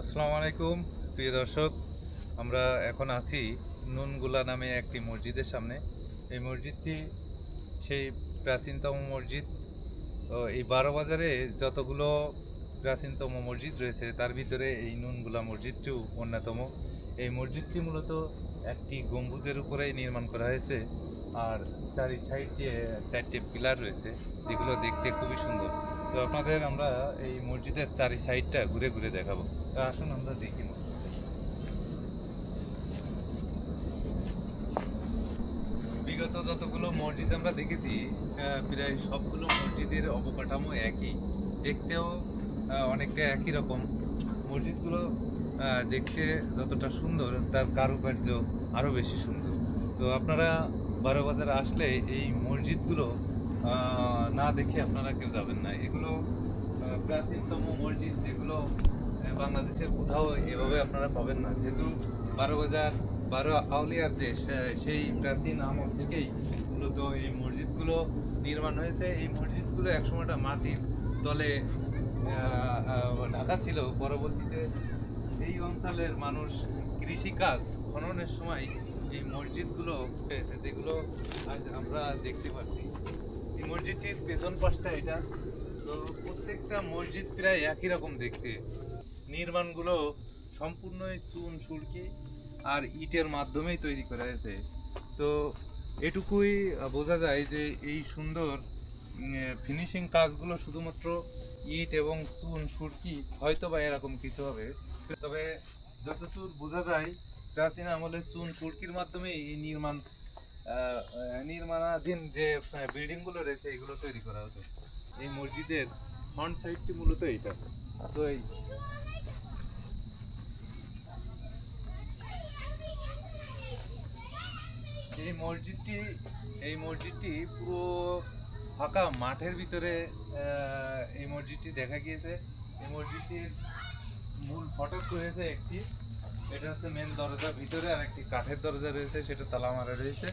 আসসালামু আলাইকুম, প্রিয় দর্শক। আমরা এখন আছি নুনগুলা নামে একটি মসজিদের সামনে। এই মসজিদটি সেই প্রাচীনতম মসজিদ। এই বারো বাজারে যতগুলো প্রাচীনতম মসজিদ রয়েছে, তার ভিতরে এই নুনগুলা মসজিদটিও অন্যতম। এই মসজিদটি মূলত একটি গম্বুজের উপরেই নির্মাণ করা হয়েছে আর চারি সাইড দিয়ে চারটি পিলার রয়েছে, যেগুলো দেখতে খুবই সুন্দর। তো আপনাদের আমরা এই মসজিদের চারি সাইডটা ঘুরে ঘুরে দেখাবো। তো আসুন আমরা দেখি বিগত যতগুলো মসজিদ আমরা দেখেছি প্রায় সবগুলো মসজিদের অবকাঠামো একই। দেখতেও অনেকটা একই রকম। মসজিদগুলো দেখতে যতটা সুন্দর, তার কারুকার্য আরও বেশি সুন্দর। তো আপনারা বারো বাজারে আসলে এই মসজিদগুলো না দেখে আপনারা কেউ যাবেন না। এগুলো প্রাচীনতম মসজিদ যেগুলো বাংলাদেশের কোথাও এভাবে আপনারা পাবেন না। যেহেতু বারো বাজার বারো আউলিয়ার দেশ সেই প্রাচীন আমল থেকেই মূলত এই মসজিদগুলো নির্মাণ হয়েছে। এই মসজিদগুলো একসময়টা মাটির তলে ঢাকা ছিল। পরবর্তীতে এই অঞ্চলের মানুষ কৃষিকাজ, খননের সময় এই মসজিদগুলো যেগুলো আজ আমরা দেখতে পাচ্ছি। মসজিদটির পেছন পাশটা এটা। তো প্রত্যেকটা মসজিদ প্রায় একই রকম দেখতে। নির্মাণগুলো সম্পূর্ণই চুন, সুরকি আর ইটের মাধ্যমেই তৈরি করা হয়েছে। তো এটুকুই বোঝা যায় যে এই সুন্দর ফিনিশিং কাজগুলো শুধুমাত্র ইট এবং চুন, সুরকি হয়তো বা এরকম কিছু হবে। তবে যতদূর বোঝা যায়, প্রাচীন আমলে চুন, সুরকির মাধ্যমে এই নির্মাণ নির্মাণাধীন যে বিল্ডিংগুলো রয়েছে, এগুলো তৈরি করা হতো। এই মসজিদের ফ্রন্ট সাইডটি মূলত এইটা। তো এই এই মসজিদটি এই মসজিদটি পুরো ফাঁকা মাঠের ভিতরে এই মসজিদটি দেখা গিয়েছে। এই মসজিদটির মূল ফটক রয়েছে একটি। এটা হচ্ছে মেন দরজা ভিতরে আর একটি কাঠের দরজা রয়েছে সেটা তালা মারা রয়েছে।